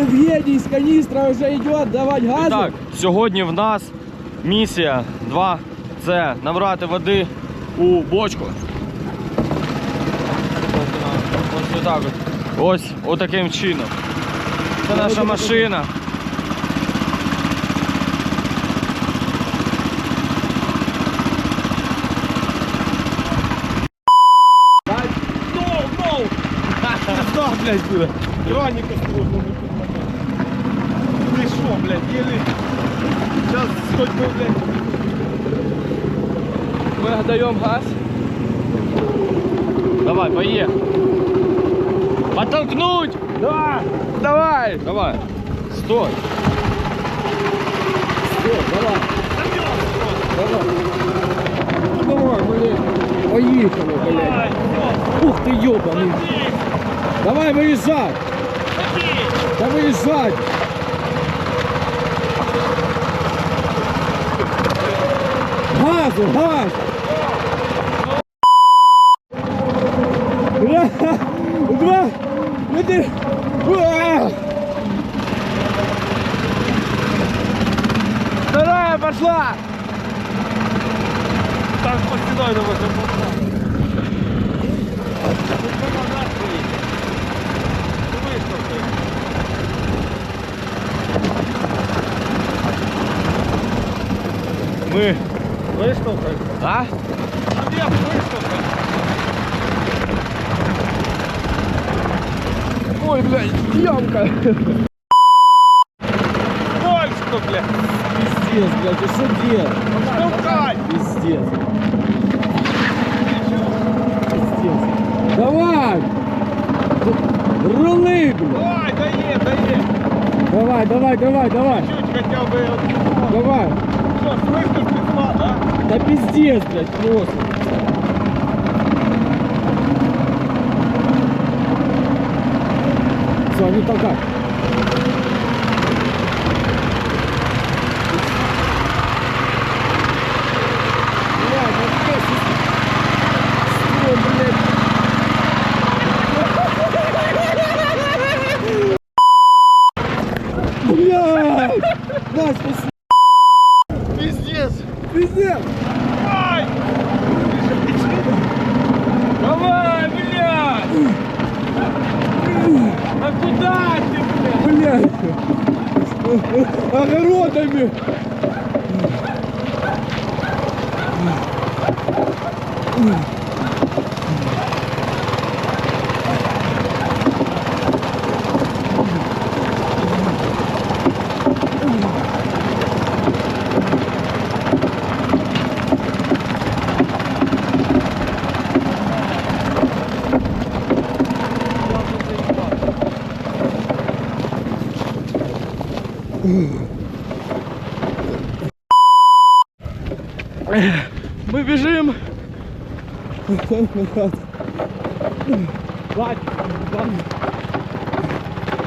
Євгеній з каністра вже йде, давай газу. Так, сьогодні в нас місія 2 це набрати води у бочку. Ось так. Ось отаким чином. Це наша машина. блядь, Раніка блядь, еле... Сейчас хоть бы, блядь... Ми даємо газ. Давай, поїхали. Подтолкнуть! Да! Давай! Давай! Стой! Все, давай. Давай. Давай, блядь. Поехали, блядь. Ух ты, ёбаный. Давай выезжай. Да выезжай. Газу, А? Ой, блядь, ямка. Польську, бля. Пиздец, блядь, и что делать? Штовхай! Пиздец. Пиздец. Давай! Рули, блядь! Давай, дає, дає. Давай, давай, давай, давай! Чуть хотя бы. Давай! Що, слышно, пішла, да? Да пиздец, блядь, просто! Все, не толкай! Блядь, ну что, что, блядь? Блядь! Да, спасибо! Пиздец. Давай! Давай, блядь! А куда ты, блядь? Блядь! Огородами! Мы бежим. Вать,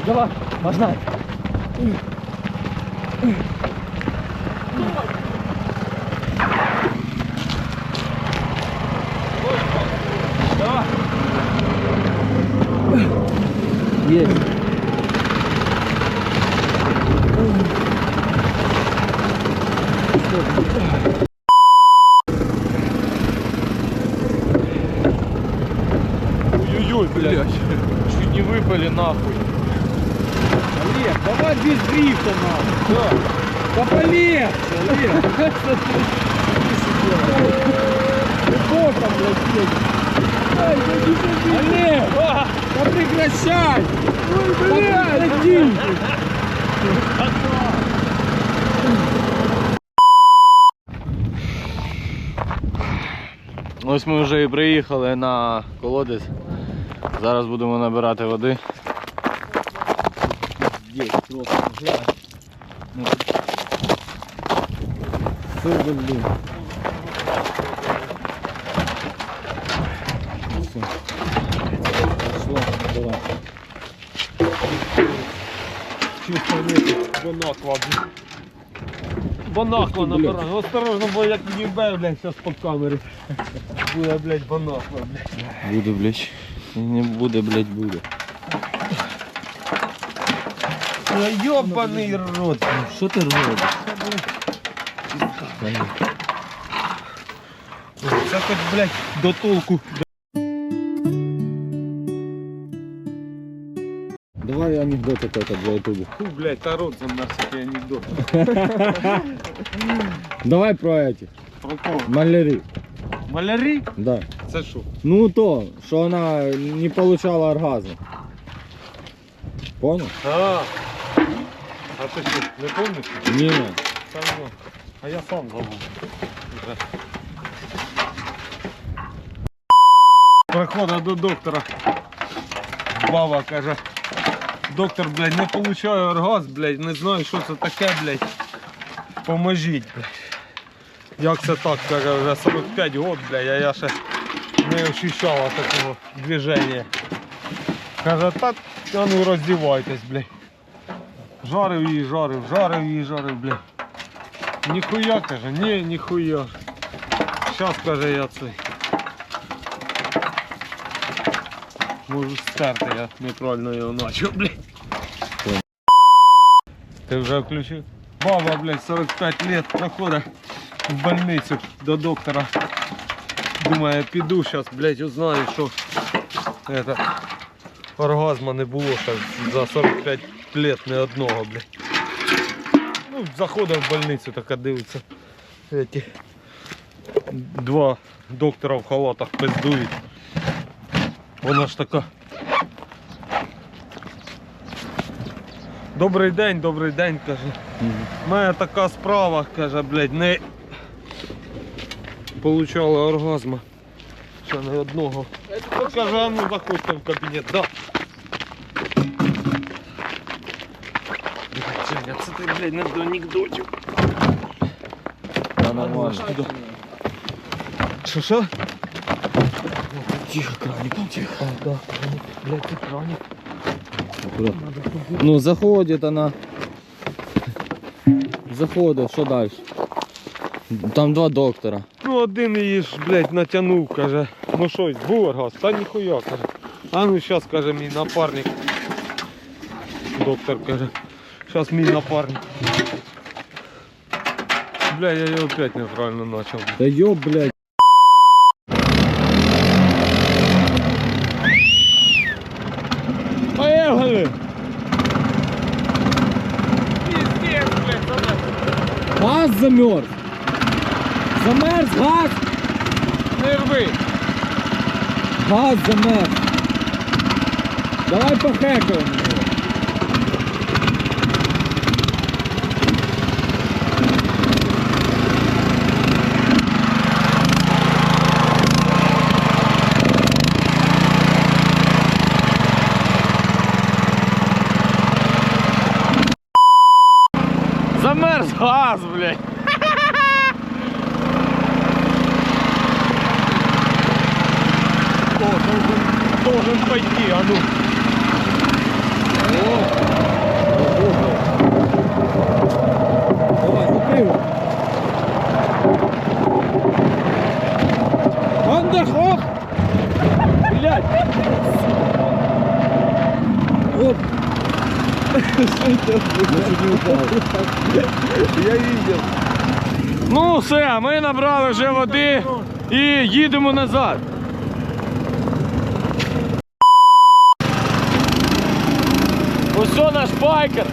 Давай, можно. Давай. Есть. Ой-ой-ой, блядь. Чуть не выпали нахуй. Олег, давай без дрифта нам. Да. Да полегче, Олег. Ты боком, блядь, едешь. Ай. Олег, да прекращай. Ой, блядь. Ось ми вже і приїхали на колодець. Зараз будемо набирати води. Здесь просто. Все. Пошла, давай. Бонаква. Бонаква набирай. Осторожно, бо як не бе, блядь, сейчас по камері. Буде, блядь, бонаква, блядь. Буде, блядь. Не буде, блядь, буде. Йобаний рот. Що ти робиш? Це хоч, блядь, до толку. Давай анекдот какой-то для ютубу. Фу, блядь, та рот за нас такий анекдот. Давай про эти. Про кого? Малярі. Малярі? Да. Це що? Ну то, що вона не получала оргазм. Понял? А, а ти що, не пам'ятаєш? Ні. Та ну, А я сам забув. Вже. Приходить до доктора. Баба каже, доктор, блядь, не получаю оргазм, блядь, не знаю, що це таке, блядь. Поможіть, блядь. Як це так, каже, вже 45 років, блядь, а я ще не ощущала такого движення. Каже, так, а ну роздівайтесь, блядь. Жарив її, жарив, жарив її, жарив, блядь. Ніхуя, каже, ні, ніхуя. Щас, каже, я цей. Можу стерти, я неправильно його начав, блядь. Ти вже включив? Баба, блядь, 45 лет проходить в больницю до доктора. Думаю, піду зараз, блядь, узнаю, що это, оргазма не було ще за 45 лет не одного, блядь. Ну, заходив в больницю, така дивиться. Эти два доктора в халатах пиздують. Вона ж така. Добрий день, добрий день, каже. У мене така справа, каже, блядь, не получала оргазма. Ще не одного. Каже, а ну заходьте в кабінет, да. Женя, це ти, блядь, не до анекдотів. Та нормально. Що що? Тихо, краник, тихо. А, да, краник, блядь, це краник. Ну, заходит она. Заходит, що далі? Там два доктора. Ну один її ж, блядь, натягнув, каже, ну щось, був оргаз, та ніхуя, каже. А ну щас, каже, мій напарник. Доктор каже, щас мій напарник. Бля, я його опять неправильно почав. Да ёб, блядь. Газ замерз. Газ. не рви. Газ замерз. Давай похекаємо. Замерз газ, блядь. Должен пойти, а ну. Давай, закрив. Андерхоп! Блядь! Оп! Я видел. Ну все, ми набрали вже води і їдемо назад. О наш байкер.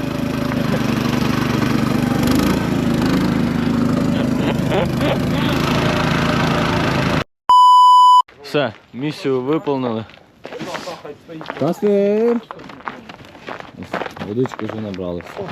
Все, місію виповнили. Кастер! Водички вже набрали. Все?